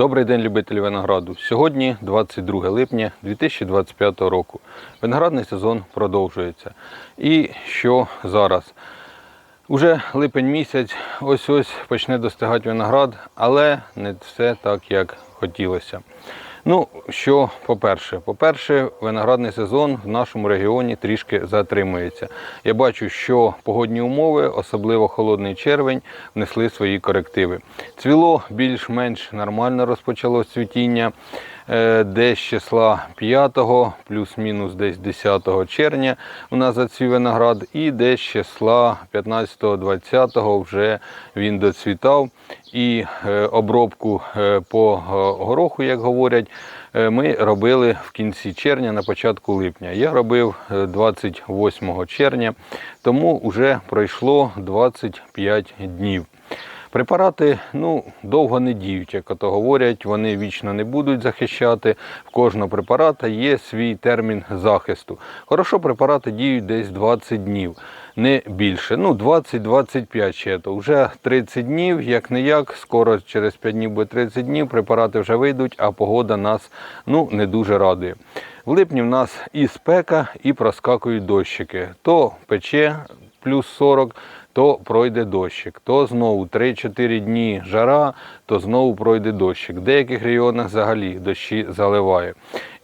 Добрий день, любителі винограду. Сьогодні 22 липня 2025 року. Виноградний сезон продовжується. І що зараз? Уже липень місяць, ось ось почне достигати виноград, але не все так, як хотілося. Ну, що по-перше, по-перше, виноградний сезон в нашому регіоні трішки затримується. Я бачу, що погодні умови, особливо холодний червень, внесли свої корективи. Цвіло більш-менш нормально розпочало цвітіння. Е, Десь числа 5, плюс-мінус десь 10 червня у нас зацвів виноград, і десь числа 15-20 вже він доцвітав. І е, обробку е, по гороху, як говорять, ми робили в кінці червня, на початку липня. Я робив е, 28 червня, тому вже пройшло 25 днів. Препарати ну, довго не діють, як ото говорять, вони вічно не будуть захищати. В кожного препарата є свій термін захисту. Хорошо, препарати діють десь 20 днів, не більше. Ну, 20-25 ще то. Вже 30 днів, як не як, скоро через 5 днів буде 30 днів, препарати вже вийдуть, а погода нас ну, не дуже радує. В липні в нас і спека, і проскакують дощики. То пече плюс 40, то пройде дощик. То знову 3-4 дні жара, то знову пройде дощик. В деяких регіонах взагалі дощі заливає.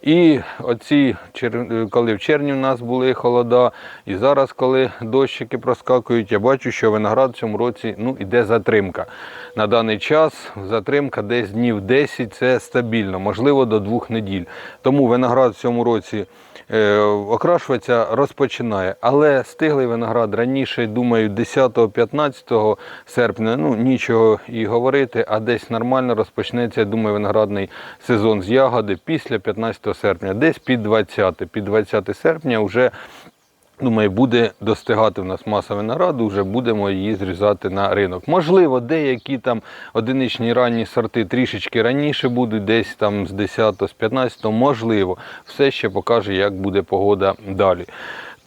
І оці, коли в червні в нас були холода, і зараз, коли дощики проскакують, я бачу, що виноград в цьому році ну, іде затримка. На даний час затримка десь днів 10 це стабільно, можливо, до двох неділь. Тому виноград в цьому році е, окрашуватися розпочинає. Але стиглий виноград раніше, думаю, 10-15 серпня, ну нічого і говорити, а десь нормально розпочнеться, я думаю, виноградний сезон з ягоди після 15 серпня, десь під 20, під 20 серпня вже. Думаю, буде достигати в нас маса винограду, вже будемо її зрізати на ринок. Можливо, деякі там одиничні ранні сорти трішечки раніше будуть, десь там з 10 з 15 можливо. Все ще покаже, як буде погода далі.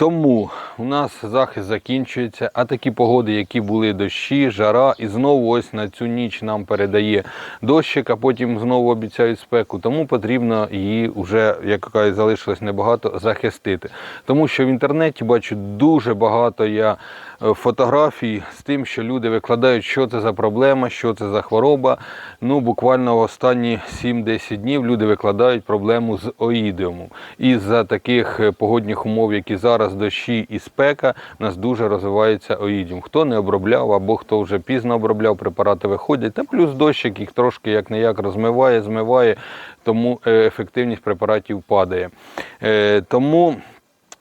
Тому у нас захист закінчується, а такі погоди, які були дощі, жара, і знову ось на цю ніч нам передає дощик, а потім знову обіцяють спеку. Тому потрібно її вже, як кажуть, залишилось небагато, захистити. Тому що в інтернеті бачу дуже багато я фотографій з тим, що люди викладають, що це за проблема, що це за хвороба. Ну, буквально останні 7-10 днів люди викладають проблему з оїдіумом. І за таких е, погодних умов, які зараз дощі і спека, у нас дуже розвивається оїдіум. Хто не обробляв або хто вже пізно обробляв, препарати виходять. Та плюс дощик їх трошки як не як розмиває, змиває, тому е, ефективність препаратів падає. Е, Тому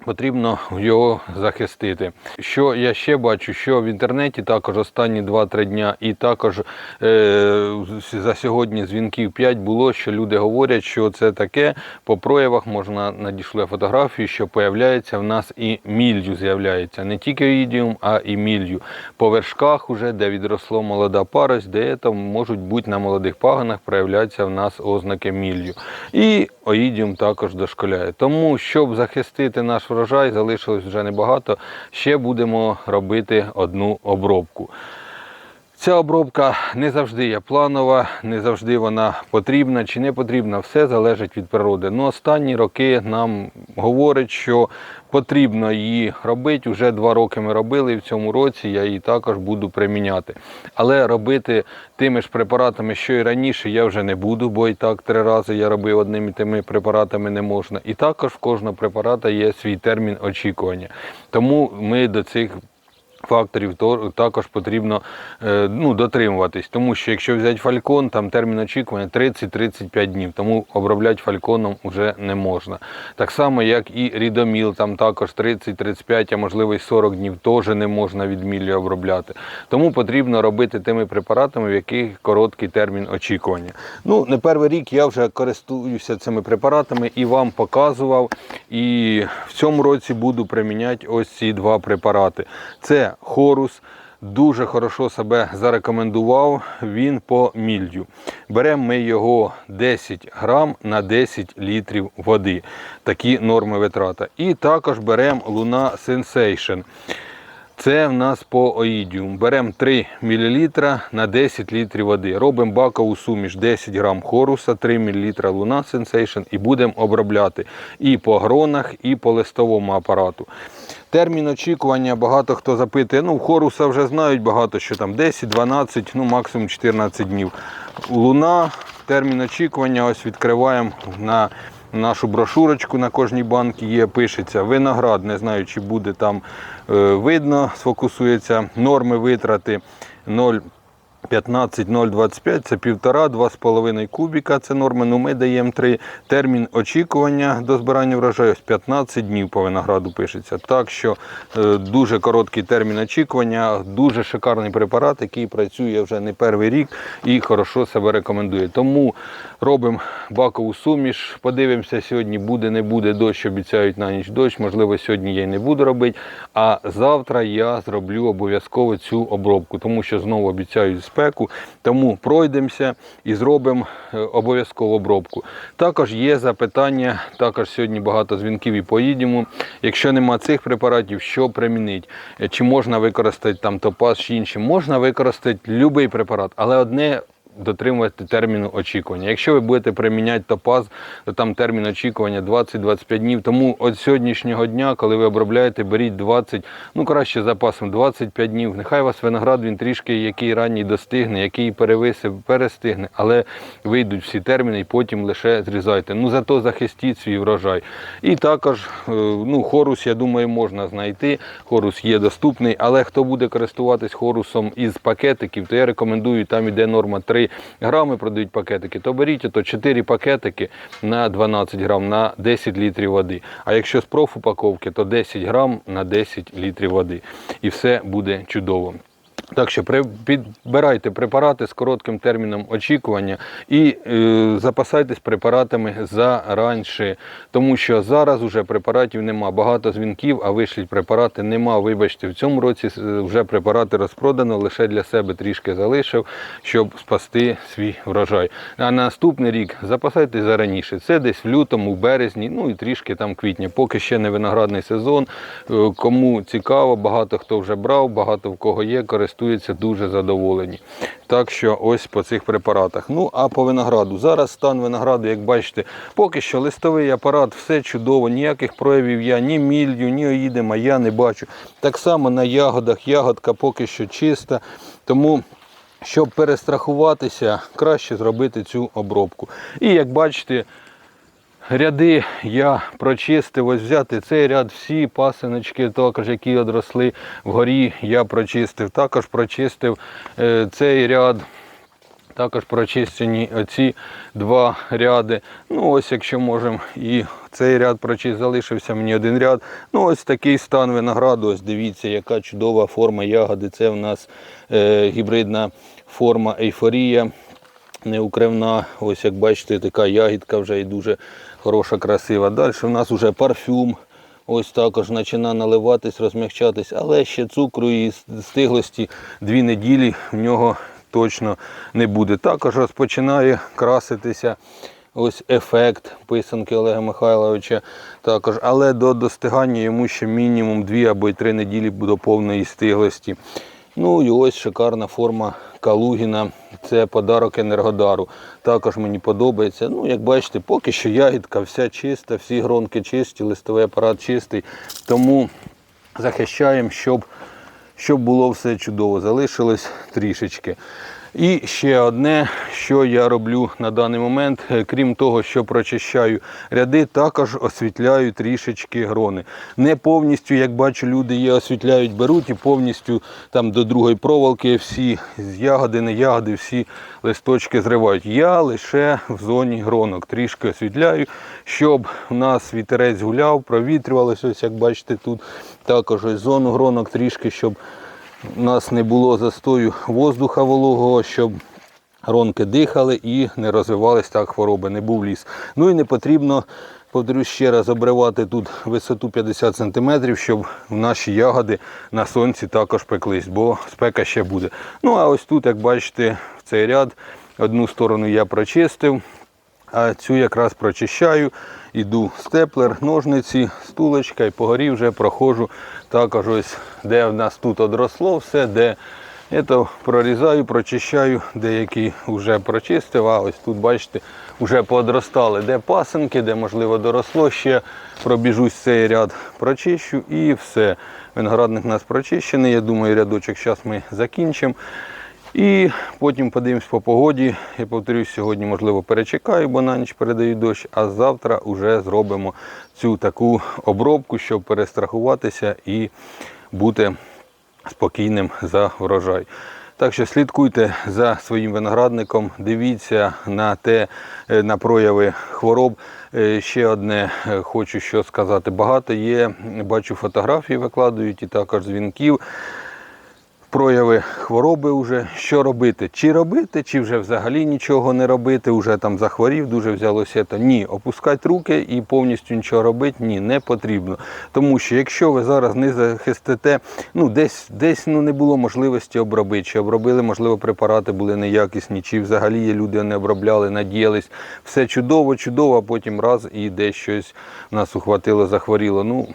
потрібно його захистити. Що я ще бачу, що в інтернеті також останні 2-3 дня, і також е, за сьогодні дзвінків 5 було, що люди говорять, що це таке. По проявах можна надійшли фотографію, що появляється в нас і мілью з'являється. Не тільки оїдіум, а і мілью. По вершках, уже, де відросло молода парость, де там можуть бути на молодих паганах проявлятися в нас ознаки мілью. І оїдіум також дошколяє. Тому, щоб захистити наш врожай, залишилось вже небагато. Ще будемо робити одну обробку. Ця обробка не завжди є планова, не завжди вона потрібна чи не потрібна. Все залежить від природи. Ну, останні роки нам говорять, що потрібно її робити. Уже два роки ми робили, і в цьому році я її також буду приміняти. Але робити тими ж препаратами, що і раніше, я вже не буду, бо і так три рази я робив одними тими препаратами не можна. І також в кожного препарата є свій термін очікування. Тому ми до цих факторів то також потрібно е, ну, дотримуватись. Тому що якщо взяти фалькон, там термін очікування 30-35 днів, тому обробляти фальконом вже не можна. Так само, як і рідоміл, там також 30-35, а можливо і 40 днів теж не можна від міллі обробляти. Тому потрібно робити тими препаратами, в яких короткий термін очікування. Ну, не перший рік я вже користуюся цими препаратами і вам показував. І в цьому році буду приміняти ось ці два препарати. Це хорус. Дуже хорошо себе зарекомендував він по мільдю. Беремо ми його 10 грам на 10 літрів води. Такі норми витрата. І також беремо Луна Sensation. Це в нас по оїдіум. Беремо 3 мл на 10 літрів води. Робимо бакову суміш 10 грам хоруса, 3 мл луна сенсейшн і будемо обробляти і по гронах, і по листовому апарату. Термін очікування багато хто запитує. Ну, хоруса вже знають багато, що там 10, 12, ну максимум 14 днів. Луна, термін очікування, ось відкриваємо на нашу брошурочку на кожній банці є, пишеться виноград, не знаю, чи буде там е, видно, сфокусується. Норми витрати 0. 15,025 це 1,5-2,5 кубіка, це норма, ну ми даємо 3. Термін очікування до збирання врожаю 15 днів по винограду пишеться. Так що е, дуже короткий термін очікування, дуже шикарний препарат, який працює вже не перший рік і хорошо себе рекомендує. Тому робимо бакову суміш, подивимося, сьогодні буде, не буде дощ, обіцяють на ніч дощ. Можливо, сьогодні я й не буду робити. А завтра я зроблю обов'язково цю обробку, тому що знову обіцяють спеку. Тому пройдемося і зробимо обов'язкову обов'язково обробку. Також є запитання, також сьогодні багато дзвінків і поїдемо. Якщо нема цих препаратів, що примінити? Е, Чи можна використати там топаз чи інші? Можна використати будь-який препарат, але одне. Дотримувати терміну очікування. Якщо ви будете приміняти топаз, то там термін очікування 20-25 днів. Тому від сьогоднішнього дня, коли ви обробляєте, беріть 20, ну краще запасом 25 днів. Нехай вас виноград він трішки який ранній достигне, який перевисив, перестигне, але вийдуть всі терміни і потім лише зрізайте. Ну зато захистіть свій врожай. І також е, ну, хорус, я думаю, можна знайти. Хорус є доступний, але хто буде користуватись хорусом із пакетиків, то я рекомендую, там іде норма 3 грами, продають пакетики, то беріть то 4 пакетики на 12 грам на 10 літрів води. А якщо з профупаковки, то 10 грам на 10 літрів води. І все буде чудово. Так що підбирайте препарати з коротким терміном очікування і е, запасайтесь препаратами заранше, тому що зараз вже препаратів нема. Багато дзвінків, а вишлють препарати нема. Вибачте, в цьому році е, вже препарати розпродано, лише для себе трішки залишив, щоб спасти свій врожай. А на наступний рік запасайтесь зараніше. Це десь в лютому, в березні, ну і трішки там квітня. Поки ще не виноградний сезон. Е, Кому цікаво, багато хто вже брав, багато в кого є, користуються дуже задоволені. Так що ось по цих препаратах. Ну а по винограду. Зараз стан винограду, як бачите, поки що листовий апарат, все чудово, ніяких проявів я ні мілью, ні оїдема я не бачу. Так само на ягодах, ягодка поки що чиста. Тому щоб перестрахуватися, краще зробити цю обробку. І як бачите, Ряди я прочистив, ось взяти цей ряд, всі пасиночки, також які одросли вгорі, я прочистив. Також прочистив е, цей ряд. Також прочищені оці два ряди. Ну ось, якщо можемо, і цей ряд прочист, залишився мені один ряд. Ну ось такий стан винограду. Ось дивіться, яка чудова форма ягоди. Це в нас е, гібридна форма ейфорія неукривна. Ось як бачите, така ягідка вже і дуже хороша, красива. Далі в нас вже парфюм. Ось також починає наливатись, розмягчатись, але ще цукру і стиглості дві неділі в нього точно не буде. Також розпочинає краситися ось ефект писанки Олега Михайловича. Також, але до достигання йому ще мінімум дві або й три неділі до повної стиглості. Ну і ось шикарна форма Калугіна. Це подарок Енергодару. Також мені подобається. Ну, як бачите, поки що ягідка вся чиста, всі гронки чисті, листовий апарат чистий. Тому захищаємо, щоб, щоб було все чудово. Залишилось трішечки. І ще одне, що я роблю на даний момент, е, крім того, що прочищаю ряди, також освітляю трішечки грони. Не повністю, як бачу, люди є, освітляють, беруть і повністю там до другої проволоки всі з ягоди, не ягоди, всі листочки зривають. Я лише в зоні гронок трішки освітляю, щоб у нас вітерець гуляв, провітрювалося. Ось як бачите, тут також ось зону гронок трішки, щоб у нас не було застою воздуха вологого, щоб гронки дихали і не розвивались так хвороби, не був ліс. Ну і не потрібно, повторюсь ще раз, обривати тут висоту 50 см, щоб наші ягоди на сонці також пеклись, бо спека ще буде. Ну а ось тут, як бачите, в цей ряд одну сторону я прочистив. А цю якраз прочищаю, іду степлер, ножниці, стулочка і по горі вже проходжу також ось, де в нас тут одросло все, де я прорізаю, прочищаю, деякі вже прочистив, а ось тут, бачите, вже поодростали, де пасенки, де можливо доросло ще. Пробіжусь цей ряд, прочищу і все. Виноградник у нас прочищений. Я думаю, рядочок зараз ми закінчимо. І потім подивимось по погоді. Я повторюсь, сьогодні, можливо, перечекаю, бо на ніч передають дощ, а завтра вже зробимо цю таку обробку, щоб перестрахуватися і бути спокійним за врожай. Так що слідкуйте за своїм виноградником, дивіться на те, е, на прояви хвороб. Е, Ще одне е, хочу що сказати. Багато є, бачу фотографії викладають і також дзвінків прояви хвороби вже. Що робити? Чи робити, чи вже взагалі нічого не робити, вже там захворів, дуже взялося. То ні, опускати руки і повністю нічого робити ні, не потрібно. Тому що якщо ви зараз не захистите, ну десь десь ну, не було можливості обробити, чи обробили, можливо, препарати були неякісні, чи взагалі є люди не обробляли, надіялись. Все чудово, чудово, а потім раз і десь щось нас ухватило, захворіло. Ну,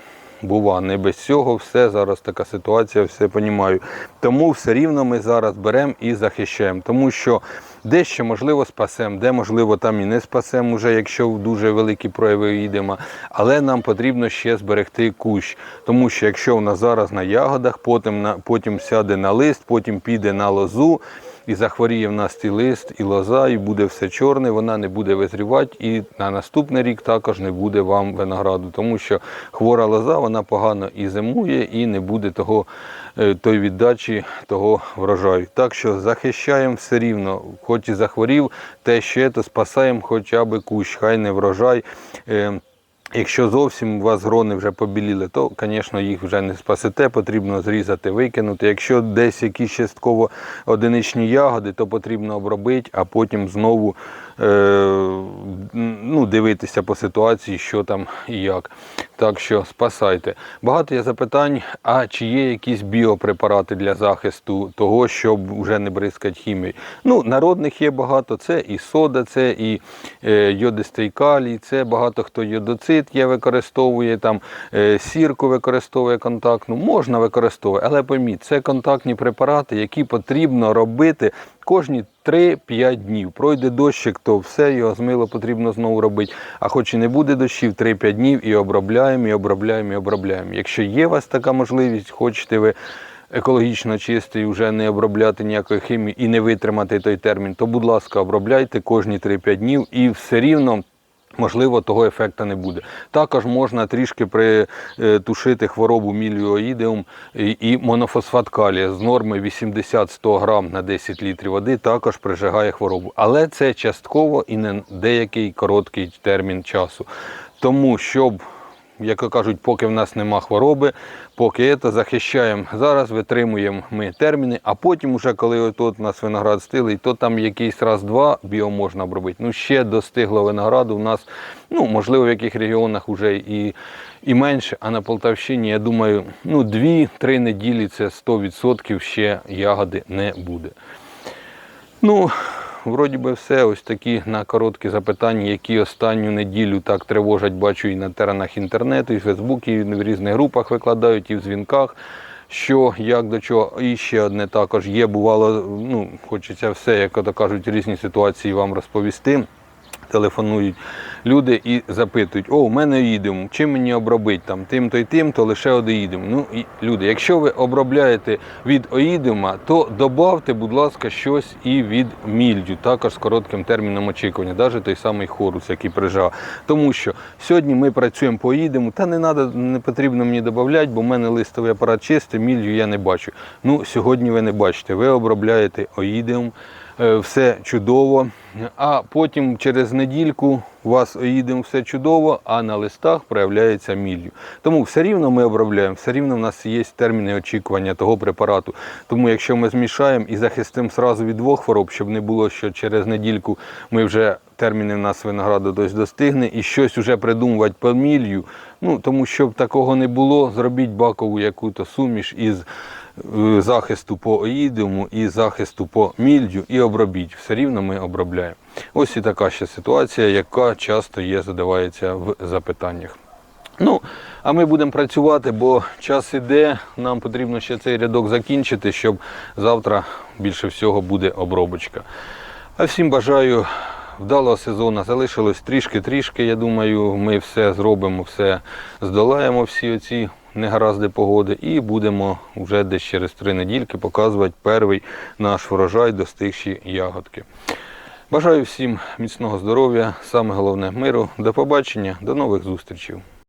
бува, не без цього, все зараз така ситуація, все понімаю. Тому все рівно ми зараз беремо і захищаємо. Тому що дещо можливо спасемо, де можливо там і не спасемо, вже якщо в дуже великі прояви йдемо. Але нам потрібно ще зберегти кущ. Тому що якщо нас зараз на ягодах, потім, на, потім сяде на лист, потім піде на лозу. І захворіє в нас і лист, і лоза, і буде все чорне, вона не буде визрівати, і на наступний рік також не буде вам винограду, тому що хвора лоза вона погано і зимує, і не буде того, е, той віддачі того врожаю. Так що захищаємо все рівно, хоч і захворів, те ще то спасаємо хоча б кущ, хай не врожай. Якщо зовсім у вас грони вже побіліли, то, звісно, їх вже не спасете, потрібно зрізати, викинути. Якщо десь якісь частково одиничні ягоди, то потрібно обробити, а потім знову е, ну, дивитися по ситуації, що там і як. Так що спасайте. Багато є запитань, а чи є якісь біопрепарати для захисту того, щоб вже не бризкати хімією. Ну, народних є багато, це і сода, це і е, йодистий калій, це багато хто йодоцит є, використовує, там е, сірку використовує контактну. Можна використовувати, але пойміть, це контактні препарати, які потрібно робити кожні 3-5 днів. Пройде дощик, то все, його змило потрібно знову робити. А хоч і не буде дощів, 3-5 днів і обробляємо, і обробляємо, і обробляємо. Якщо є у вас така можливість, хочете ви екологічно чистий, вже не обробляти ніякої хімії і не витримати той термін, то, будь ласка, обробляйте кожні 3-5 днів і все рівно. Можливо, того ефекту не буде. Також можна трішки притушити хворобу міліоїдеум і монофосфат калія з норми 80-100 грам на 10 літрів води також прижигає хворобу. Але це частково і не деякий короткий термін часу. Тому щоб як кажуть, поки в нас нема хвороби, поки це захищаємо зараз, витримуємо ми терміни, а потім, уже коли тут у нас виноград стилий, то там якийсь раз-два біо можна обробити. Ну, ще достигло винограду. У нас, ну, можливо, в яких регіонах вже і і менше, а на Полтавщині, я думаю, ну, 2-3 неділі це 100% ще ягоди не буде. Ну, вроді би все. Ось такі на короткі запитання, які останню неділю так тривожать, бачу і на теренах інтернету, і в Фейсбуці, і в різних групах викладають, і в дзвінках. Що, як до чого, і ще одне також є. Бувало, ну, хочеться все, як то кажуть, різні ситуації вам розповісти. Телефонують люди і запитують, о, у мене їдемо, чим мені обробити там тим-то і тим, то лише одоїдемо. Ну і люди, якщо ви обробляєте від оїдема, то додавте, будь ласка, щось і від мільдю, також з коротким терміном очікування, навіть той самий хорус, який прижав. Тому що сьогодні ми працюємо по оїдему, та не треба, не потрібно мені додати, бо в мене листовий апарат чистий, мілью я не бачу. Ну, сьогодні ви не бачите, ви обробляєте оїдем. Е, все чудово. А потім через недільку у вас оїдемо все чудово, а на листах проявляється мілью. Тому все рівно ми обробляємо, все рівно в нас є терміни очікування того препарату. Тому якщо ми змішаємо і захистимо сразу від двох хвороб, щоб не було, що через недільку ми вже терміни в нас винограду дось достигне і щось вже придумувати по мілью. Ну тому щоб такого не було, зробіть бакову яку-то суміш із. Захисту по оїдому і захисту по мільдю і обробіть. Все рівно ми обробляємо. Ось і така ще ситуація, яка часто є, задавається в запитаннях. Ну, а ми будемо працювати, бо час іде. Нам потрібно ще цей рядок закінчити, щоб завтра більше всього буде обробочка. А всім бажаю вдалого сезону. Залишилось трішки-трішки. Я думаю, ми все зробимо, все здолаємо, всі оці негаразди погоди, і будемо вже десь через три недільки показувати перший наш врожай, достигші ягодки. Бажаю всім міцного здоров'я, саме головне миру. До побачення, до нових зустрічей.